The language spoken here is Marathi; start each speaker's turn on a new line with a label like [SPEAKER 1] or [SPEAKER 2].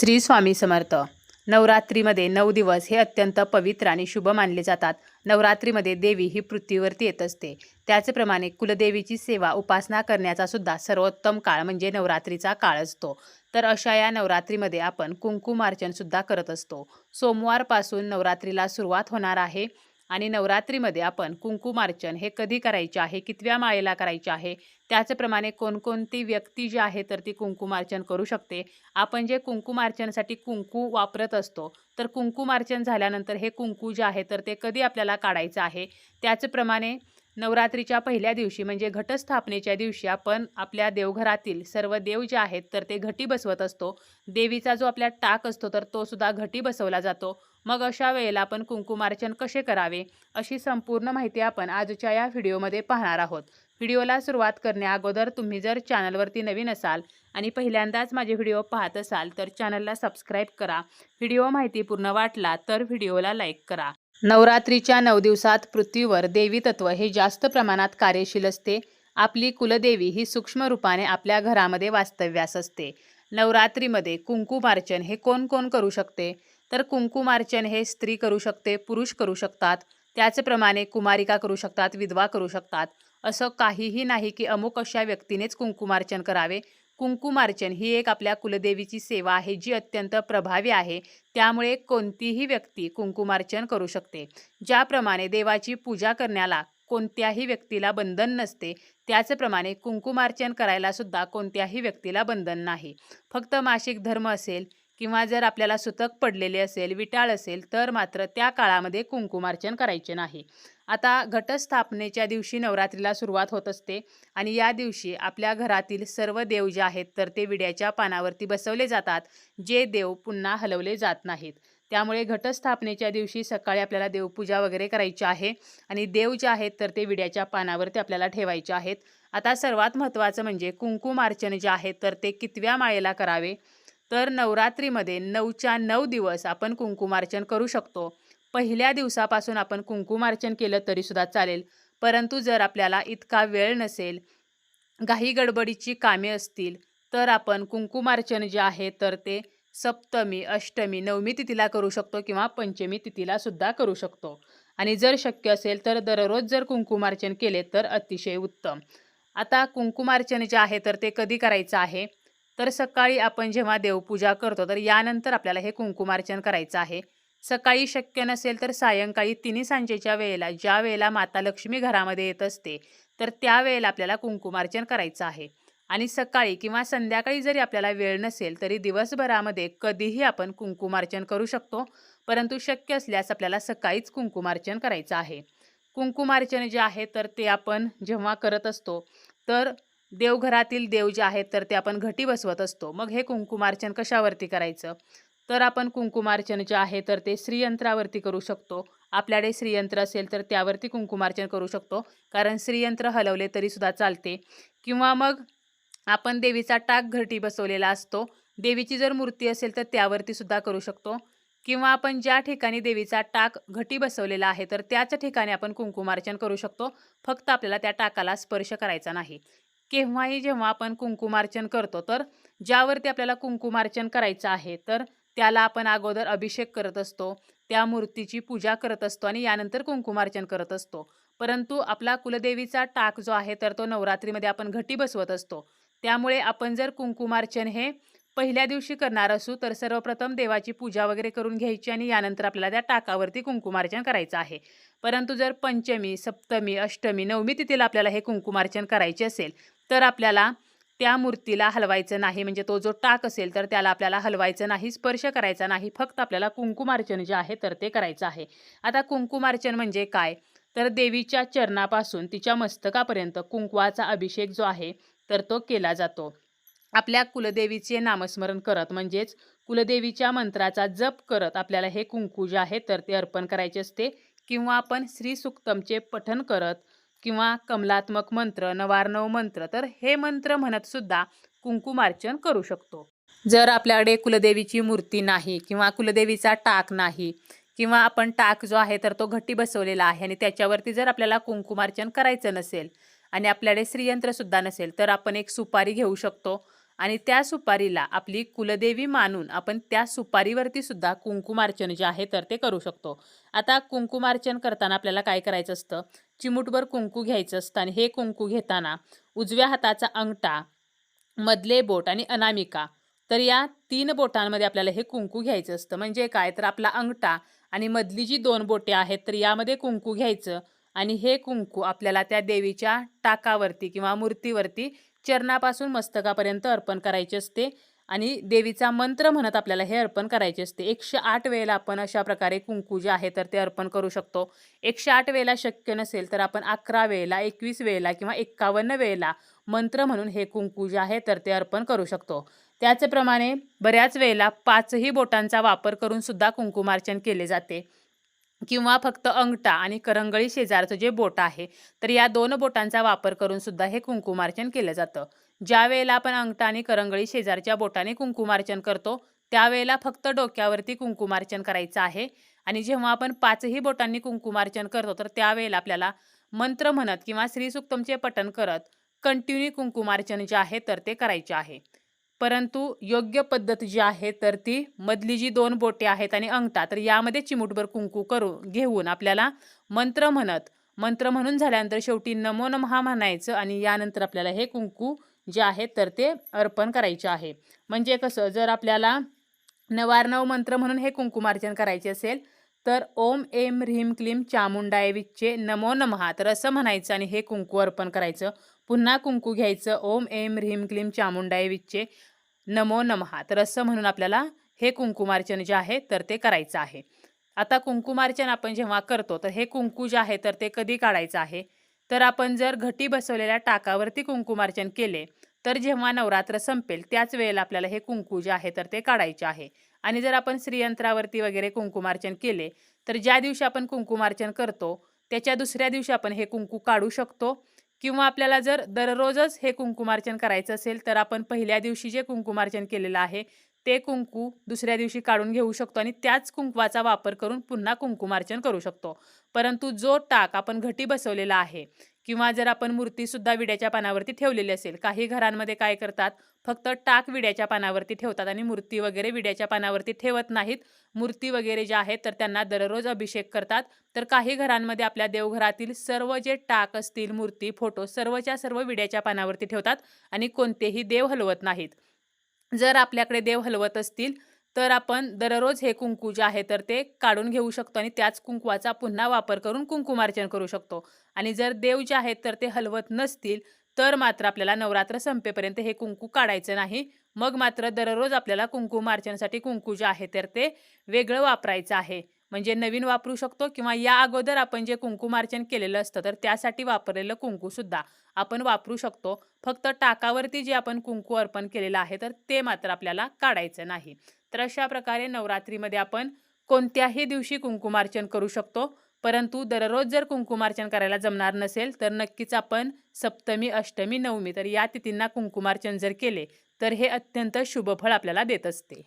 [SPEAKER 1] श्री स्वामी समर्थ. नवरात्रीमध्ये नऊ दिवस हे अत्यंत पवित्र आणि शुभ मानले जातात. नवरात्रीमध्ये देवी ही पृथ्वीवरती येत असते. त्याचप्रमाणे कुलदेवीची सेवा उपासना करण्याचा सुद्धा सर्वोत्तम काळ म्हणजे नवरात्रीचा काळ असतो. तर अशा या नवरात्रीमध्ये आपण कुंकुमार्चनसुद्धा करत असतो. सोमवारपासून नवरात्रीला सुरुवात होणार आहे. आणि नवरात्रीमध्ये आपण कुंकुमार्चन हे कधी करायचे आहे? कितव्या माळेला करायचे आहे? त्याचप्रमाणे कोणकोणती व्यक्ती जी आहे तर ती कुंकुमार्चन करू शकते. आपण जे कुंकुमार्चनसाठी कुंकू वापरत असतो तर कुंकुमार्चन झाल्यानंतर हे कुंकू जे आहे तर ते कधी आपल्याला काढायचं आहे? त्याचप्रमाणे नवरात्रीच्या पहिल्या दिवशी म्हणजे घटस्थापनेच्या दिवशी आपण आपल्या देवघरातील सर्व देव जे आहेत तर ते घटी बसवत असतो. देवीचा जो आपल्या टाक असतो तर तो सुद्धा घटी बसवला जातो. मग अशा वेळेला आपण कुंकुमार्चन कसे करावे अशी संपूर्ण माहिती आपण आजच्या या व्हिडिओमध्ये पाहणार आहोत. व्हिडिओला सुरुवात करण्याअगोदर तुम्ही जर चॅनलवरती नवीन असाल आणि पहिल्यांदाच माझे व्हिडिओ पाहत असाल तर चॅनलला सबस्क्राईब करा. व्हिडिओ माहितीपूर्ण वाटला तर व्हिडिओला लाईक करा. नवरात्रीच्या नऊ दिवसात पृथ्वीवर देवी तत्व हे जास्त प्रमाणात कार्यशील असते. आपली कुलदेवी ही सूक्ष्म रूपाने आपल्या घरामध्ये वास्तव्यास असते. नवरात्रीमध्ये कुंकुमार्चन हे कोण कोण करू शकते? तर कुंकुमार्चन हे स्त्री करू शकते पुरुष करू शकतात. त्याचप्रमाणे कुमारिका करू शकतात विधवा करू शकतात. असं काहीही नाही की अमुक अशा व्यक्तीनेच कुंकुमार्चन करावे. कुंकुमार्चन ही एक आपल्या कुलदेवीची सेवा आहे जी अत्यंत प्रभावी आहे. त्यामुळे कोणतीही व्यक्ती कुंकुमार्चन करू शकते. ज्याप्रमाणे देवाची पूजा करण्याला कोणत्याही व्यक्तीला बंधन नसते त्याचप्रमाणे कुंकुमार्चन करायला सुद्धा कोणत्याही व्यक्तीला बंधन नाही. फक्त मासिक धर्म असेल किंवा जर आपल्याला सुतक पडलेले असेल विटाळ असेल तर मात्र त्या काळामध्ये कुंकुमार्चन करायचे नाही. आता घटस्थापनेच्या दिवशी नवरात्रीला सुरुवात होत असते आणि या दिवशी आपल्या घरातील सर्व देव जे आहेत तर ते विड्याच्या पानावरती बसवले जातात जे देव पुन्हा हलवले जात नाहीत. त्यामुळे घटस्थापनेच्या दिवशी सकाळी आपल्याला देवपूजा वगैरे करायची आहे आणि देव जे आहेत तर ते विड्याच्या पानावरती आपल्याला ठेवायचे आहेत. आता सर्वात महत्त्वाचं म्हणजे कुंकुमार्चन जे आहे तर ते कितव्या माळेला करावे? तर नवरात्रीमध्ये नऊच्या नऊ दिवस आपण कुंकुमार्चन करू शकतो. पहिल्या दिवसापासून आपण कुंकुमार्चन केलं तरीसुद्धा चालेल. परंतु जर आपल्याला इतका वेळ नसेल घाई गडबडीची कामे असतील तर आपण कुंकुमार्चन जे आहे तर ते सप्तमी अष्टमी नवमी तिथीला करू शकतो किंवा पंचमी तिथीला सुद्धा करू शकतो. आणि जर शक्य असेल तर दररोज जर कुंकुमार्चन केले तर अतिशय उत्तम. आता कुंकुमार्चन जे आहे तर ते कधी करायचं आहे? तर सकाळी आपण जेव्हा देवपूजा करतो तर यानंतर आपल्याला हे कुंकुमार्चन करायचं आहे. सकाळी शक्य नसेल तर सायंकाळी तिन्ही सांजेच्या वेळेला ज्या वेळेला माता लक्ष्मी घरामध्ये येत असते तर त्या वेळेला आपल्याला कुंकुमार्चन करायचं आहे. आणि सकाळी किंवा संध्याकाळी जरी आपल्याला वेळ नसेल तरी दिवसभरामध्ये कधीही आपण कुंकुमार्चन करू शकतो. परंतु शक्य असल्यास आपल्याला सकाळीच कुंकुमार्चन करायचं आहे. कुंकुमार्चन जे आहे तर ते आपण जेव्हा करत असतो तर देवघरातील देव जे आहेत तर ते आपण घटी बसवत असतो. मग हे कुंकुमार्चन कशावरती करायचं? तर आपण कुंकुमार्चन जे आहे तर ते श्रीयंत्रावरती करू शकतो. आपल्याकडे श्रीयंत्र असेल तर त्यावरती कुंकुमार्चन करू शकतो. कारण श्रीयंत्र हलवले तरीसुद्धा चालते. किंवा मग आपण देवीचा टाक घटी बसवलेला असतो. देवीची जर मूर्ती असेल तर त्यावरती सुद्धा करू शकतो. किंवा आपण ज्या ठिकाणी देवीचा टाक घटी बसवलेला आहे तर त्याच ठिकाणी आपण कुंकुमार्चन करू शकतो. फक्त आपल्याला त्या टाकाला स्पर्श करायचा नाही. केव्हाही जेव्हा आपण कुंकुमार्चन करतो तर ज्यावरती आपल्याला कुंकुमार्चन करायचं आहे तर त्याला आपण अगोदर अभिषेक करत असतो त्या मूर्तीची पूजा करत असतो आणि यानंतर कुंकुमार्चन करत असतो. परंतु आपला कुलदेवीचा टाक जो आहे तर तो नवरात्रीमध्ये आपण घटी बसवत असतो. त्यामुळे आपण जर कुंकुमार्चन हे पहिल्या दिवशी करणार असू तर सर्वप्रथम देवाची पूजा वगैरे करून घ्यायची आणि यानंतर आपल्याला त्या टाकावरती कुंकुमार्चन करायचं आहे. परंतु जर पंचमी सप्तमी अष्टमी नवमी तिथीला आपल्याला हे कुंकुमार्चन करायचे असेल तर आपल्याला त्या मूर्तीला हलवायचं नाही. म्हणजे तो जो टाक असेल तर त्याला आपल्याला हलवायचं नाही स्पर्श करायचा नाही. फक्त आपल्याला कुंकुमार्चन जे आहे तर ते करायचं आहे. आता कुंकुमार्चन म्हणजे काय? तर देवीच्या चरणापासून तिच्या मस्तकापर्यंत कुंकवाचा अभिषेक जो आहे तर तो केला जातो. आपल्या कुलदेवीचे नामस्मरण करत म्हणजेच कुलदेवीच्या मंत्राचा जप करत आपल्याला हे कुंकू जे आहे तर ते अर्पण करायचे असते. किंवा आपण श्री सुक्तमचे पठन करत किंवा कमलात्मक मंत्र नवार्णव मंत्र तर हे मंत्र म्हणत सुद्धा कुंकुमार्चन करू शकतो. जर आपल्याकडे कुलदेवीची मूर्ती नाही किंवा कुलदेवीचा टाक नाही किंवा आपण टाक जो आहे तर तो घट्टी बसवलेला आहे आणि त्याच्यावरती जर आपल्याला कुंकुमार्चन करायचं नसेल आणि आपल्याकडे श्रीयंत्रसुद्धा नसेल तर आपण एक सुपारी घेऊ शकतो. आणि त्या सुपारीला आपली कुलदेवी मानून आपण त्या सुपारीवरती सुद्धा कुंकुमार्चन जे आहे तर ते करू शकतो. आता कुंकुमार्चन करताना आपल्याला काय करायचं असतं? चिमूटभर कुंकू घ्यायचं असतं आणि हे कुंकू घेताना उजव्या हाताचा अंगठा मधले बोट आणि अनामिका तर या तीन बोटांमध्ये आपल्याला हे कुंकू घ्यायचं असतं. म्हणजे काय? तर आपला अंगठा आणि मधली जी दोन बोटे आहेत तर यामध्ये कुंकू घ्यायचं आणि हे कुंकू आपल्याला त्या देवीच्या टाकावरती किंवा मूर्तीवरती चरणापासून मस्तकापर्यंत अर्पण करायचे असते आणि देवीचा मंत्र म्हणत आपल्याला हे अर्पण करायचे असते. एकशे आठ वेळेला आपण अशा प्रकारे कुंकू जे आहे तर ते अर्पण करू शकतो. एकशे आठ वेळेला शक्य नसेल तर आपण अकरा वेळेला एकवीस वेळेला किंवा एक्कावन्न वेळेला मंत्र म्हणून हे कुंकू जे आहे तर ते अर्पण करू शकतो. त्याचप्रमाणे बऱ्याच वेळेला पाचही बोटांचा वापर करून सुद्धा कुंकुमार्चन केले जाते. किंवा फक्त अंगठा आणि करंगळी शेजारचं जे बोट आहे तर या दोन बोटांचा वापर करून सुद्धा हे कुंकुमार्चन केलं जातं. ज्या वेळेला आपण अंगठा आणि करंगळी शेजारच्या बोटाने कुंकुमार्चन करतो त्यावेळेला फक्त डोक्यावरती कुंकुमार्चन करायचं आहे आणि जेव्हा आपण पाचही बोटांनी कुंकुमार्चन करतो तर त्यावेळेला आपल्याला मंत्र म्हणत किंवा श्रीसुक्तमचे पठण करत कंटिन्यू कुंकुमार्चन जे आहे तर ते करायचे आहे. परंतु योग्य पद्धत जी आहे तर ती मधली जी दोन बोटे आहेत आणि अंगठा तर यामध्ये चिमूटभर कुंकू करू घेऊन आपल्याला मंत्र म्हणत मंत्र म्हणून झाल्यानंतर शेवटी नमो नमहा म्हणायचं आणि यानंतर आपल्याला हे कुंकू जे आहे तर ते अर्पण करायचे आहे. म्हणजे कसं जर आपल्याला नवारनव मंत्र म्हणून हे कुंकुमार्चन करायचे असेल तर ओम एम ह्रीम क्लीम चामुंडाय विच्चे नमो नमहा तर असं म्हणायचं आणि हे कुंकू अर्पण करायचं. पुन्हा कुंकू घ्यायचं ओम एम ह्रीम क्लीम चामुंडाय विच्चे नमो नमहा तर असं म्हणून आपल्याला हे कुंकुमार्चन जे आहे तर ते करायचं आहे. आता कुंकुमार्चन आपण जेव्हा करतो तर हे कुंकू जे आहे तर ते कधी काढायचं आहे? तर आपण जर घटी बसवलेल्या टाकावरती कुंकुमार्चन केले तर जेव्हा नवरात्र संपेल त्याच वेळेला आपल्याला हे कुंकू जे आहे तर ते काढायचे आहे. आणि जर आपण श्रीयंत्रावरती वगैरे कुंकुमार्चन केले तर ज्या दिवशी आपण कुंकुमार्चन करतो त्याच्या दुसऱ्या दिवशी आपण हे कुंकू काढू शकतो. किंवा आपल्याला जर दररोजच हे कुंकुमार्चन करायचं असेल तर आपण पहिल्या दिवशी जे कुंकुमार्चन केलेलं आहे ते कुंकू दुसऱ्या दिवशी काढून घेऊ शकतो आणि त्याच कुंकवाचा वापर करून पुन्हा कुंकुमार्चन करू शकतो. परंतु जो टाक आपण घटी बसवलेला आहे किंवा जर आपण मूर्तीसुद्धा विड्याच्या पानावरती ठेवलेली असेल काही घरांमध्ये काय करतात फक्त टाक विड्याच्या पानावरती ठेवतात आणि मूर्ती वगैरे विड्याच्या पानावरती ठेवत नाहीत. मूर्ती वगैरे ज्या आहेत तर त्यांना दररोज अभिषेक करतात. तर काही घरांमध्ये आपल्या देवघरातील सर्व जे टाक असतील मूर्ती फोटो सर्वच्या सर्व विड्याच्या पानावरती ठेवतात आणि कोणतेही देव हलवत नाहीत. जर आपल्याकडे देव हलवत असतील तर आपण दररोज हे कुंकू जे आहे तर ते काढून घेऊ शकतो आणि त्याच कुंकवाचा पुन्हा वापर करून कुंकुमार्चन करू शकतो. आणि जर देव जे आहेत तर ते हलवत नसतील तर मात्र आपल्याला नवरात्र संपेपर्यंत हे कुंकू काढायचं नाही. मग मात्र दररोज आपल्याला कुंकुमार्चनासाठी कुंकू जे आहे तर ते वेगळं वापरायचं आहे. म्हणजे नवीन वापरू शकतो किंवा या अगोदर आपण जे कुंकुमार्चन केलेलं असतं तर त्यासाठी वापरलेलं कुंकूसुद्धा आपण वापरू शकतो. फक्त टाकावरती जे आपण कुंकू अर्पण केलेलं आहे तर ते मात्र आपल्याला काढायचं नाही. तर अशा प्रकारे नवरात्रीमध्ये आपण कोणत्याही दिवशी कुंकुमार्चन करू शकतो. परंतु दररोज जर कुंकुमार्चन करायला जमणार नसेल तर नक्कीच आपण सप्तमी अष्टमी नवमी तर या तिथींना कुंकुमार्चन जर केले तर हे अत्यंत शुभफळ आपल्याला देत असते.